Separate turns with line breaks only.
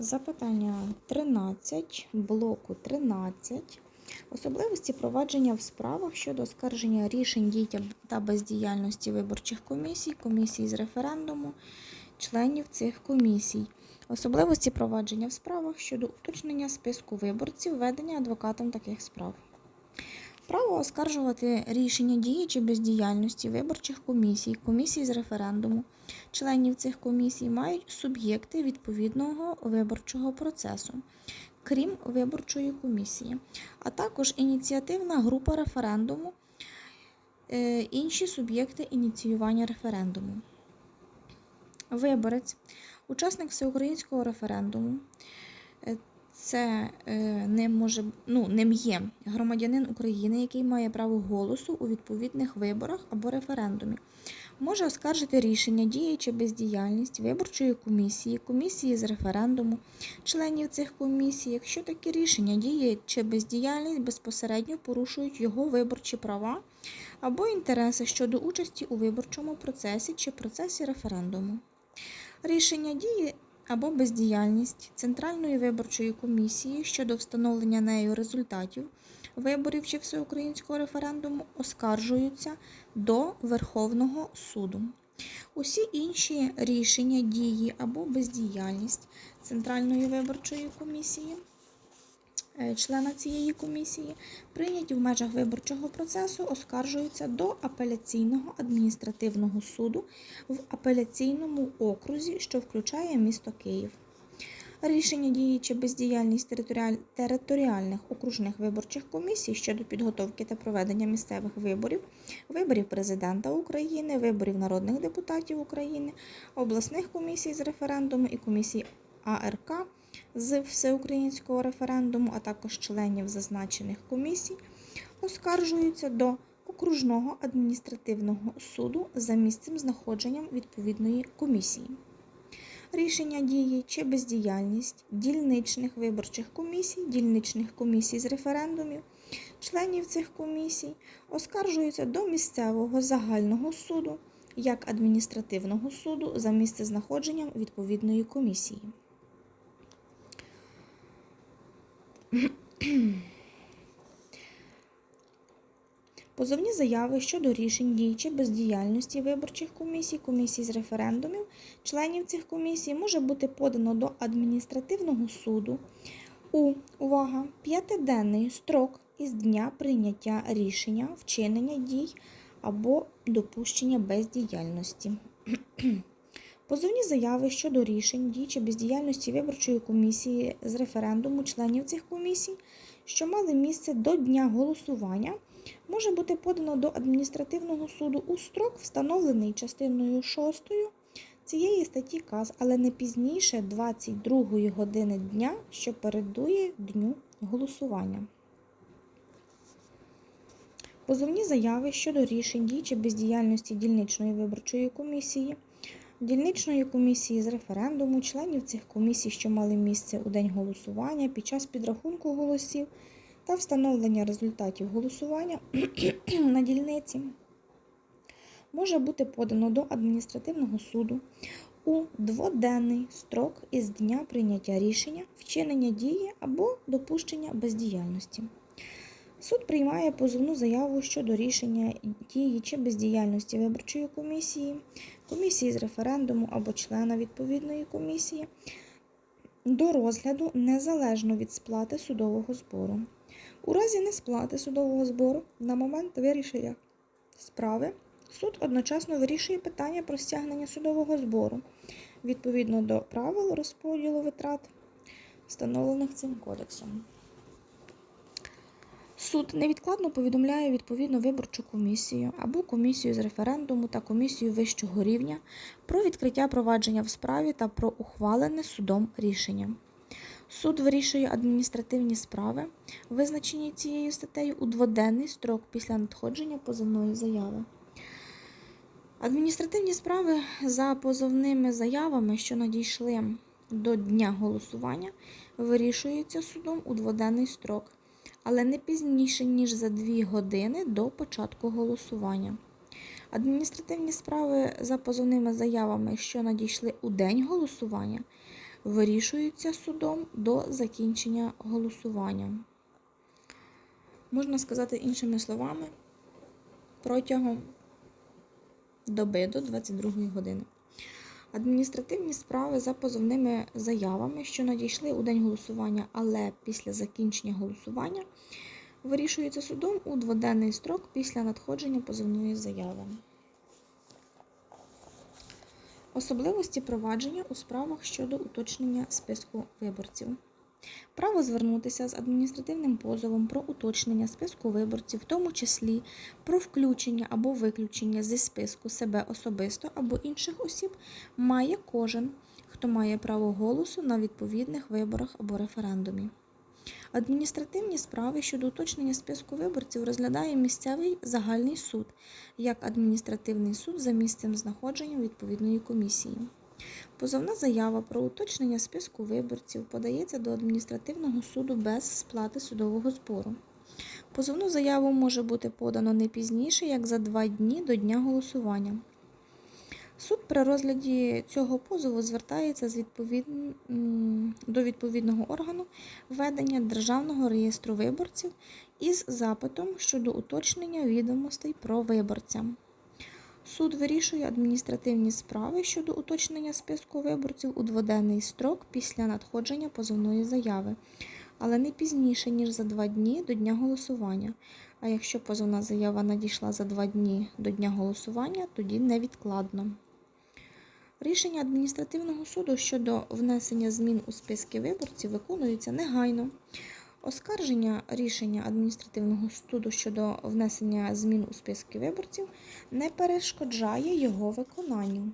Запитання 13, блоку 13. Особливості провадження в справах щодо оскарження рішень дій та бездіяльності виборчих комісій, комісій з референдуму, членів цих комісій. Особливості провадження в справах щодо уточнення списку виборців, ведення адвокатом таких справ. Право оскаржувати рішення дії чи бездіяльності виборчих комісій, комісій з референдуму, членів цих комісій мають суб'єкти відповідного виборчого процесу, крім виборчої комісії, а також ініціативна група референдуму, е, інші суб'єкти ініціювання референдуму. Виборець, учасник всеукраїнського референдуму. Це е, не може ну, ним є громадянин України, який має право голосу у відповідних виборах або референдумі. Може оскаржити рішення, дії чи бездіяльність виборчої комісії, комісії з референдуму, членів цих комісій, якщо такі рішення, дії чи бездіяльність безпосередньо порушують його виборчі права або інтереси щодо участі у виборчому процесі чи процесі референдуму. Рішення дії або бездіяльність Центральної виборчої комісії щодо встановлення нею результатів виборів чи всеукраїнського референдуму оскаржуються до Верховного суду. Усі інші рішення, дії або бездіяльність Центральної виборчої комісії, члена цієї комісії, прийняті в межах виборчого процесу, оскаржуються до апеляційного адміністративного суду в апеляційному окрузі, що включає місто Київ. Рішення дії чи бездіяльність територіаль... територіальних окружних виборчих комісій щодо підготовки та проведення місцевих виборів, виборів президента України, виборів народних депутатів України, обласних комісій з референдуму і комісій АРК з всеукраїнського референдуму, а також членів зазначених комісій, оскаржуються до окружного адміністративного суду за місцем знаходженням відповідної комісії рішення дії чи бездіяльність дільничних виборчих комісій, дільничних комісій з референдумів, членів цих комісій оскаржуються до місцевого загального суду як адміністративного суду за місцезнаходженням відповідної комісії. Позовні заяви щодо рішень дій чи бездіяльності виборчих комісій, комісій з референдумів, членів цих комісій може бути подано до адміністративного суду у увага, п'ятиденний строк із дня прийняття рішення, вчинення дій або допущення бездіяльності. Позовні заяви щодо рішень, дій чи бездіяльності виборчої комісії з референдуму членів цих комісій, що мали місце до дня голосування, може бути подано до адміністративного суду у строк, встановлений частиною 6 цієї статті КАЗ, але не пізніше 22 години дня, що передує дню голосування. Позовні заяви щодо рішень дій чи бездіяльності дільничної виборчої комісії, дільничної комісії з референдуму, членів цих комісій, що мали місце у день голосування під час підрахунку голосів та встановлення результатів голосування на дільниці може бути подано до адміністративного суду у дводенний строк із дня прийняття рішення, вчинення дії або допущення бездіяльності. Суд приймає позовну заяву щодо рішення дії чи бездіяльності виборчої комісії, комісії з референдуму або члена відповідної комісії до розгляду незалежно від сплати судового збору. У разі несплати судового збору на момент вирішення справи суд одночасно вирішує питання про стягнення судового збору відповідно до правил розподілу витрат, встановлених цим кодексом. Суд невідкладно повідомляє відповідну виборчу комісію або комісію з референдуму та комісію вищого рівня про відкриття провадження в справі та про ухвалене судом рішення. Суд вирішує адміністративні справи, визначені цією статтею у дводенний строк після надходження позовної заяви. Адміністративні справи за позовними заявами, що надійшли до дня голосування, вирішуються судом у дводенний строк, але не пізніше, ніж за дві години до початку голосування. Адміністративні справи за позовними заявами, що надійшли у день голосування, вирішуються судом до закінчення голосування. Можна сказати іншими словами, протягом доби до 22 години. Адміністративні справи за позовними заявами, що надійшли у день голосування, але після закінчення голосування, вирішуються судом у дводенний строк після надходження позовної заяви. Особливості провадження у справах щодо уточнення списку виборців. Право звернутися з адміністративним позовом про уточнення списку виборців, в тому числі про включення або виключення зі списку себе особисто або інших осіб, має кожен, хто має право голосу на відповідних виборах або референдумі. Адміністративні справи щодо уточнення списку виборців розглядає місцевий загальний суд як адміністративний суд за місцем знаходження відповідної комісії. Позовна заява про уточнення списку виборців подається до адміністративного суду без сплати судового збору. Позовну заяву може бути подано не пізніше, як за два дні до дня голосування. Суд при розгляді цього позову звертається з м, до відповідного органу ведення Державного реєстру виборців із запитом щодо уточнення відомостей про виборця. Суд вирішує адміністративні справи щодо уточнення списку виборців у дводенний строк після надходження позовної заяви, але не пізніше, ніж за два дні до дня голосування. А якщо позовна заява надійшла за два дні до дня голосування, тоді невідкладно. Рішення адміністративного суду щодо внесення змін у списки виборців виконується негайно. Оскарження рішення адміністративного суду щодо внесення змін у списки виборців не перешкоджає його виконанню.